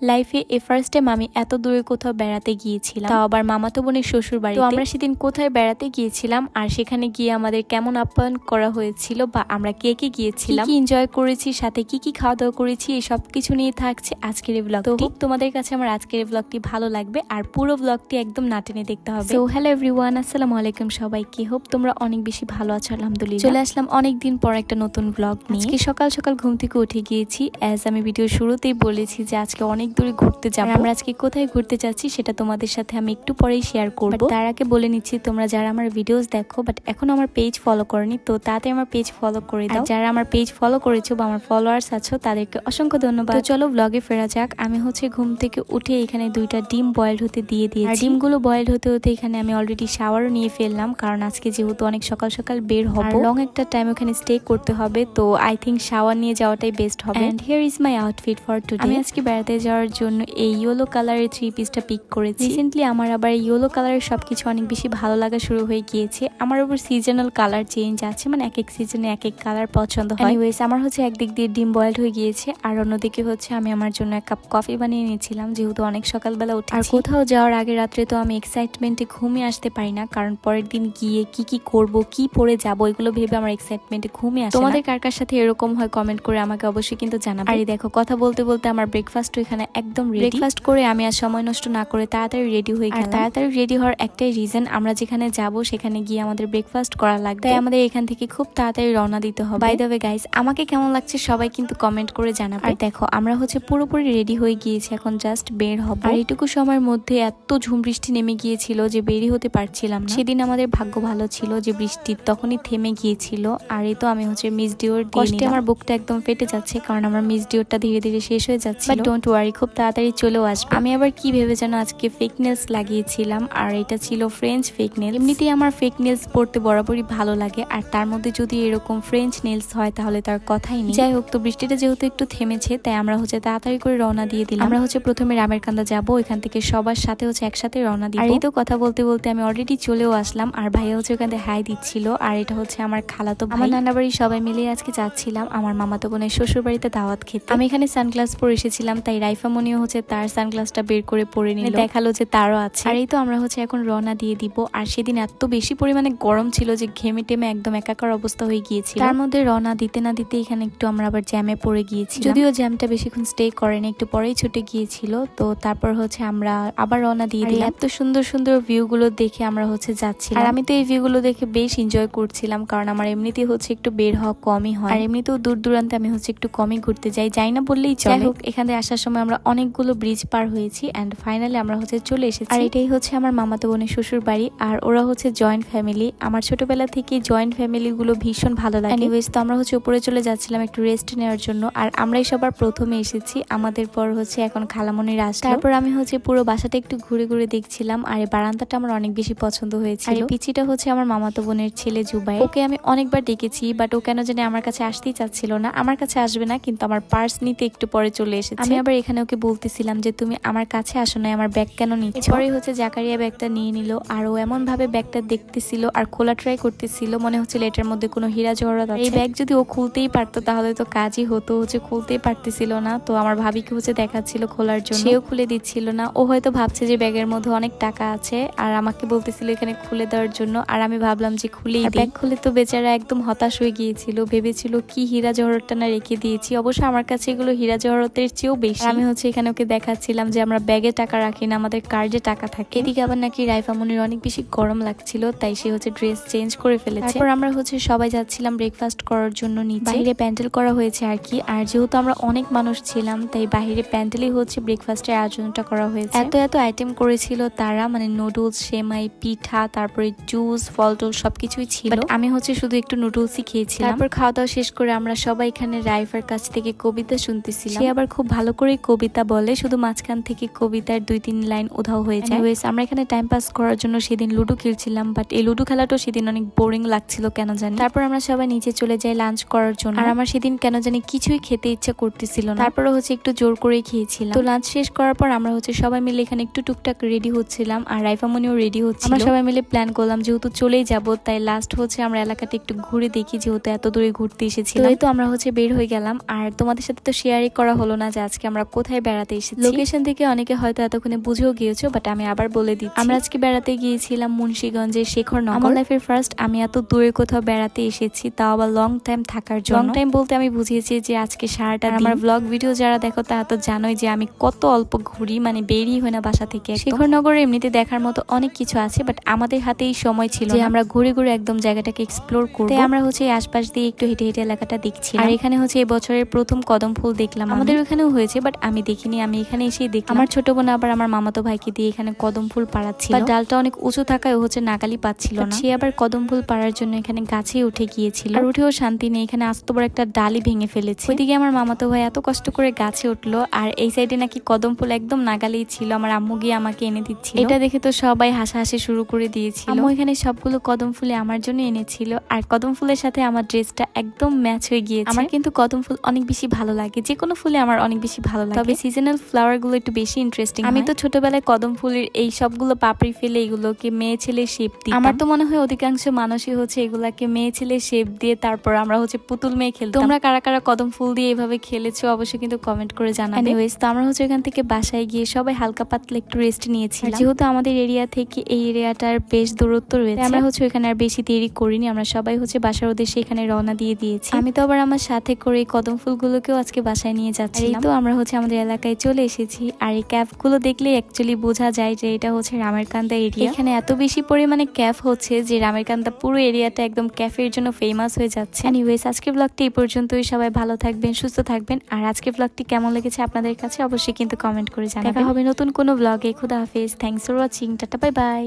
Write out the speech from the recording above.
লাইফে এ first time আমি এত দূরে কোথাও বেড়াতে গিয়েছিলাম। তাও আবার মামাতো বোনের শ্বশুর বাড়ি আমরা সেদিন কোথায় বেড়াতে গিয়েছিলাম আর সেখানে গিয়ে আমাদের কেমন আপ্যায়ন করা হয়েছিল বা আমরা কে কে গিয়েছিলাম? কি এনজয় করেছি, সাথে কি কি খাওয়া দাওয়া করেছি, এই সব কিছু নিয়ে থাকছে আজকের এই ব্লগ তো hope তোমাদের কাছে আমার আজকের এই ব্লগটি ভালো লাগবে আর পুরো ব্লগটি একদম না টেনে দেখতে হবে। তো হ্যালো এভরিওয়ান আসসালামু আলাইকুম সবাই সবাইকে। হোপ তোমরা অনেক বেশি ভালো আছো, আলহামদুলিল্লাহ। চলে আসলাম অনেক দিন পর একটা নতুন ব্লগ নিয়ে। আজকে সকাল সকাল ঘুম থেকে উঠে গিয়েছি। অ্যাজ আমি ভিডিও শুরুতেই বলেছি যে আজকে অনেক দূরে ঘুরতে যাব। আমরা আজকে কোথায় ঘুরতে যাচ্ছি সেটা তোমাদের সাথে আমি একটু পরেই শেয়ার করব। তার আগে বলে নিচ্ছি তোমরা যারা আমার ভিডিওস দেখো বাট এখন আমার পেজ ফলো করনি তো তাতে আমার পেজ ফলো করে দাও। যারা আমার পেজ ফলো করেছ বা আমার ফলোয়ার্স আছো তাদেরকে অসংখ্য ধন্যবাদ। তো চলো ব্লগে ফেরা যাক। আমি হচ্ছে ঘুম থেকে উঠে এখানে দুইটা ডিম বয়েলড হতে দিয়ে দিয়েছি। ডিমগুলো বয়েলড হতে হতে এখানে আমি অলরেডি শাওয়ারও নিয়ে ফেললাম কারণ আজকে যেহেতু অনেক সকাল সকাল বের হব। লং একটা টাইম ওখানে স্টে করতে হবে তো আই থিঙ্ক শাওয়ার নিয়ে যাওয়াটাই বেস্ট হবে। And here is my outfit for today আমি আজকে বেড়াতে যাওয়ার জন্য এই ইয়েলো কালারের থ্রি পিসটা পিক করেছি। রিসেন্টলি আমার আবার ইয়েলো কালারের সবকিছু অনেক বেশি ভালো লাগা শুরু হয়ে গিয়েছে। আমার উপর সিজনাল কালার চেঞ্জ আছে মানে এক এক সিজনে এক এক কালার পছন্দ হয়। এনিওয়েজ আমার হচ্ছে একদিক দিয়ে ডিম বয়েলড হয়ে গিয়েছে আর অন্যদিকে হচ্ছে আমি আমার জন্য এক কাপ কফি বানিয়ে নিয়েছিলাম যেহেতু অনেক সকালবেলা উঠে আর কোথাও যাওয়ার আগে রাত্রে তো আমি এক্সাইটমেন্টে ঘুমিয়ে আসতে পারি না কারণ পরের দিন গিয়ে কি কি করব কি পরে যাব এগুলো ভেবে আমার এক্সাইটমেন্টে ঘুমিয়ে আসে তোমাদের কার কার সাথে এরকম হয় কমেন্ট করে আমাকে অবশ্যই কিন্তু জানাবে। আর দেখো কথা বলতে বলতে আমার ব্রেকফাস্ট এখানে একদম ব্রেকফাস্ট করে আমি আর সময় নষ্ট না করে তাড়াতাড়ি রেডি হয়ে গেলাম। তাড়াতাড়ি রেডি হওয়ার একটাই রিজন আমরা যেখানে যাব সেখানে গিয়ে আমাদের ব্রেকফাস্ট করা লাগবে। তাই আমাদের এখান থেকে খুব তাড়াতাড়ি রওনা দিতে হবে। বাই দ্য ওয়ে গাইস আমাকে কেমন লাগছে সবাই কিন্তু কমেন্ট করে জানাবে। আর দেখো আমরা হচ্ছে পুরোপুরি রেডি হয়ে গিয়েছি এখন জাস্ট বের হব। আর এইটুকু সময়ের মধ্যে এত ঝুম বৃষ্টি নেমে গিয়েছিল যে বেরি হতে পারছিলাম না। সেদিন আমাদের ভাগ্য ভালো ছিল যে বৃষ্টি তখনই থেমে গিয়েছিল আর এই তো আমি হচ্ছে মিস ডিওর কষ্টে আমার বুকটা একদম ফেটে যাচ্ছে কারণ আমার মিস ডিওরটা ধীরে ধীরে শেষ হয়ে যাচ্ছে বাট ডোন্ট ওয়ারি খুব তাড়াতাড়ি চলেও আসবে। আমি আবার কি ভেবে যেন আজকে ফেক নেলস লাগিয়েছিলাম, আর এটা ছিল ফ্রেঞ্চ ফেক নেল এমনিতেই আমার ফেক নেলস পড়তে বরাবরই ভালো লাগে, আর তার মধ্যে যদি এরকম ফ্রেঞ্চ নেলস হয়, তাহলে তার কথাই নেই। যাই হোক, তো বৃষ্টিটা যেহেতু একটু থেমেছে, তাই আমরা হচ্ছে তাড়াতাড়ি করে রওনা দিয়ে দিলাম। আমরা হচ্ছে প্রথমে রামের কান্দা যাব এখান থেকে সবার সাথে হচ্ছে একসাথে রওনা দিব। আর এই তো কথা বলতে বলতে আমি অলরেডি চলেও আসলাম, আর ভাইয়া হচ্ছে ওখান থেকে হাই দিচ্ছিল, আর এটা হচ্ছে আমার খালাতো। আমার নানা বাড়ি সবাই মিলে আজকে যাচ্ছিলাম, আমার মামাতো বোনের শ্বশুর বাড়িতে দাওয়াত খেতে। আমি এখানে সানগ্লাস পরে এসেছিলাম, তাই রাইফা মনিও হচ্ছে তার সানগ্লাসটা বের করে পরে নিল। দেখাল যে তারও আছে। আর এই তো আমরা হচ্ছে এখন রওনা দিয়ে দিব। আর সেদিন এত বেশি পরিমাণে গরম ছিল যে ঘেমে টেমে একদম একাকার অবস্থা হয়ে গিয়েছিল। তার মধ্যে রওনা দিতে না দিতে এখানে একটু আমরা আবার জ্যামে পড়ে গিয়েছি যদিও জ্যামটা বেশিক্ষণ স্টে করেনি একটু পরেই ছুটে গিয়েছিল। তো তারপর হচ্ছে আমরা আবার রওনা দিয়ে দিলাম। এত সুন্দর সুন্দর ভিউ গুলো দেখে আমরা হচ্ছে যাচ্ছি আর আমি তো এই ভিউ গুলো দেখে বেশ এনজয় করছিলাম কারণ আমার এমনিতে হচ্ছে একটু বের হওয়া কমই হয়। আর এমনিতেও দূর দূরান্তে আমি হচ্ছে একটু কমই ঘুরতে যাই যাই না বললেই চলে। হোক এখানে আসার সময় আমরা অনেকগুলো ব্রিজ পার হয়েছি অ্যান্ড ফাইনালি আমরা হচ্ছে চলে এসেছি। আর এটাই হচ্ছে আমার মামাতো বোনের শ্বশুর বাড়ি আর ওরা হচ্ছে জয়েন্ট ফ্যামিলি আমার ছোটবেলা থেকে জয়েন্ট ফ্যামিলি গুলো ভীষণ ভালো লাগে। এনিওয়েজ তো আমরা হচ্ছে উপরে চলে যাচ্ছিলাম একটু রেস্ট নেওয়ার জন্য আর আমরাই সবার প্রথমে এসেছি। আমাদের পর হচ্ছে এখন খালামনির আসলো। তারপর আমি হচ্ছে পুরো বাসাটা একটু ঘুরে ঘুরে দেখছিলাম আর এই বারান্দাটা আমার অনেক বেশি পছন্দ হয়েছিল। আর পিচিটা হচ্ছে আমার মামাতো বোনের ছেলে জুবাই ওকে আমি অনেকবার ডেকেছি বাট ও কেন জানি আমার কাছে আসতেই চাচ্ছিল না। আমার কাছে আসবে না কিন্তু আমার পার্স নিতে একটু পরে চলে এসেছে। আমি আবার এখানে ওকে বলতেছিলাম যে তুমি আমার কাছে আসো না আমার ব্যাগ কেন নিচ্ছ? পরে হচ্ছে জাকারিয়া ব্যাগটা নিয়ে নিল আর ও এমন ভাবে ব্যাগটা দেখতেছিল আর খোলা ট্রাই করতেছিল মনে হচ্ছিল এটার মধ্যে কোনো হীরা জহরত আছে। এই ব্যাগ যদি ও খুলতেই পারতো তাহলে তো কাজই হতো হচ্ছে খুলতেই পারতেছিল না। তো আমার ভাবিকে হচ্ছে দেখাচ্ছিল খোলার জন্য। সেও খুলে দিচ্ছিল না। ও হয়তো ভাবছে যে ব্যাগের মধ্যে অনেক টাকা আছে আর আমাকে বলতেছিল এখানে খুলে দেওয়ার জন্য। আর আমি ভাবলাম যে খুলেই ব্যাগ খুলে তো বেচারা একদম হতাশ হয়ে গিয়েছিল ভেবেছিল কি হীরা জহরতটা না রেখে দিয়েছি অবশ্য আমার কাছে এগুলো হীরা জহরতের চেয়েও বেশি। আমি হচ্ছে এখানে ওকে দেখাচ্ছিলাম যে আমরা ব্যাগে টাকা রাখি না, আমাদের কার্ডে টাকা থাকে। এদিকে আবার নাকি রাইফা মনির অনেক বেশি গরম লাগছিল, তাই সে হচ্ছে ড্রেস চেঞ্জ করে ফেলেছে। তারপর আমরা হচ্ছে সবাই যাচ্ছিলাম ব্রেকফাস্ট করার জন্য নিচে। বাইরে প্যান্ডেল করা হয়েছে আর কি, আর যেহেতু আমরা অনেক মানুষ ছিলাম, তাই বাইরে প্যান্ডেলই হচ্ছে ব্রেকফাস্টের আয়োজনটা করা হয়েছে। এত এত আইটেম করেছিল তারা মানে নুডলস সেমাই, পিঠা, তারপরে জুস ফল টল সবকিছুই ছিল। আমি হচ্ছে শুধু একটু নুডলসই খেয়েছিলাম। তারপর খাওয়া দাওয়া শেষ করে আমরা সবাই এখানে রাইফার কাছ থেকে কবিতা শুনতেছিলাম। সে আবার খুব ভালো করে কবিতা বলে শুধু মাঝখান থেকে কবিতার দুই তিন লাইন উধাও হয়ে যায়। Anyways, আমরা এখানে টাইম পাস করার জন্য সেদিন লুডো খেলছিলাম বাট এই লুডো খেলাটাও সেদিন অনেক বোরিং লাগছিল কেন জানি। তারপর আমরা সবাই নিচে চলে যাই লাঞ্চ করার জন্য। আর আমার সেদিন কেন জানি কিছুই খেতে ইচ্ছা করতেছিল না। তারপরে হচ্ছে একটু জোর করে খেয়েছিলাম। তো লাঞ্চ শেষ করার পর আমরা হচ্ছে সবাই মিলে এখানে একটু টুকটাক রেডি হচ্ছিলাম আর রাইফামনিও রেডি হচ্ছিল। আমরা সবাই মিলে প্ল্যান করলাম যেহেতু চলেই যাব তাই লাস্ট হচ্ছে আমরা এলাকাটা একটু ঘুরে দেখি যেহেতু এত দূরে ঘুরতে এসেছি তো আমরা হচ্ছে বের হয়ে গেলাম আর তোমাদের সাথে তো শেয়ারই করা হলো না যে আজকে আমরা কোথায় বেড়াতে এসেছি? লোকেশন থেকে অনেকে হয়তো এতক্ষণে বুঝেও গিয়েছো বাট আমি আবার বলে দিচ্ছি। আমরা আজকে বেড়াতে গিয়েছিলাম মুন্সিগঞ্জের শেখর আমার লাইফের ফার্স্ট আমি এত দূরে কোথাও বেড়াতে এসেছি তাও আবার লং টাইম থাকার জন্য। লং টাইম বলতে আমি বুঝিয়েছি যে আজকে সারাটা আমার ব্লগ ভিডিও যারা দেখো তারা তো জানোই যে আমি কত অল্প ঘুরি মানে বেরিয়ে হয় না বাসা থেকে শেখরনগরে এমনিতে দেখার মতো অনেক কিছু আছে বাট আমাদের হাতেই সময় ছিল যে আমরা ঘুরে ঘুরে একদম জায়গাটাকে এক্সপ্লোর করব। তাই আমরা হচ্ছে আশপাশ দিয়ে একটু হেঁটে হেঁটে এলাকাটা দেখছি আর এখানে হচ্ছে এই বছরের প্রথম কদম ফুল দেখলাম আমাদের ওখানেও হয়েছে বাট আমি দেখিনি আমি এখানে এসেই দেখলাম। আমার ছোট বোন আবার আমার মামাতো ভাইকে দিয়ে এখানে কদম ফুল পাড়াচ্ছিল। ডালটা অনেক উঁচু থাকায় ও হচ্ছে নাগালি পাচ্ছিল না। সে আবার কদম ফুল পাড়ার জন্য এখানে গাছে উঠে গিয়েছিল। আর উঠেও শান্তি নেই এখানে আস্ত বড় একটা ডালি ভেঙে ফেলেছে। ওইদিকে আমার মামাতো ভাই এত কষ্ট করে গাছে উঠল আর এই সাইডে নাকি কদম ফুল একদম নাগালেই ছিল আমার আম্মু গিয়ে আমাকে এনে দিচ্ছিল। এটা দেখে তো সবাই হাসাহাসি শুরু করে দিয়েছিল। আম্মু এখানে সবগুলো কদম ফুলে আমার জন্য এনেছিল আর কদম ফুলের সাথে আমার ড্রেসটা একদম ম্যাচ হয়ে গিয়েছে। আমার কিন্তু কদম ফুল অনেক বেশি ভালো লাগে যে কোনো ফুলে আমার অনেক বেশি ভালো লাগে। তবে সিজনাল ফ্লাওয়ারগুলো একটু বেশি ইন্টারেস্টিং আমি তো ছোটবেলায় কদম ফুলের এই সবগুলো পাপড়ি ফেলে এগুলোকে মেয়ে ছেলে শেপ দিই আমার তো মনে হয় অধিকাংশ মানুষই হচ্ছে এগুলাকে মেয়ে ছেলে শেপ দিয়ে তারপর আমরা হচ্ছে পুতুল মেয়ে খেলতাম। তোমরা কারা কারা কদম ফুল দিয়ে এভাবে খেলেছো অবশ্যই কিন্তু কমেন্ট করে জানাবে। এনিওয়েজ তো আমরা হচ্ছে এখান থেকে বাসায় গিয়ে সবাই হালকা পাতলা একটু রেস্ট নিয়েছিলাম। যেহেতু আমাদের এরিয়া থেকে এই এরিয়াটার বেশ দূরত্ব রয়েছে আমরা হচ্ছে এখানে আর বেশি দেরি করিনি। আমরা সবাই হচ্ছে বাসার উদ্দেশ্যে এখানে রওনা দিয়ে দিয়েছি। আমি তো আবার আমার সাথে করে এই কদম ফুলগুলোকেও আজকে বাসায় নিয়ে যাচ্ছি এই তো আমরা হচ্ছে আমাদের এলাকায় চলে এসেছি। আর এই ক্যাবগুলো দেখলে অ্যাকচুয়ালি বোঝা যায় যে এটা হচ্ছে রামেরকান্দা এরিয়া এখানে এত বেশি পরিমাণে ক্যাফ হচ্ছে যে রামেরকান্দা পুরো এরিয়াটা একদম ক্যাফের জন্য ফেমাস হয়ে যাচ্ছে। এনিওয়েজ আজকের ব্লগটি এই পর্যন্তই। সবাই ভালো থাকবেন, সুস্থ থাকবেন। আর আজকের ব্লগটি কেমন লেগেছে আপনাদের কাছে অবশ্যই কিন্তু কমেন্ট করে জানাবেন। দেখা হবে নতুন কোনো ব্লগে খুদা হাফেজ। Thanks for watching tata bye bye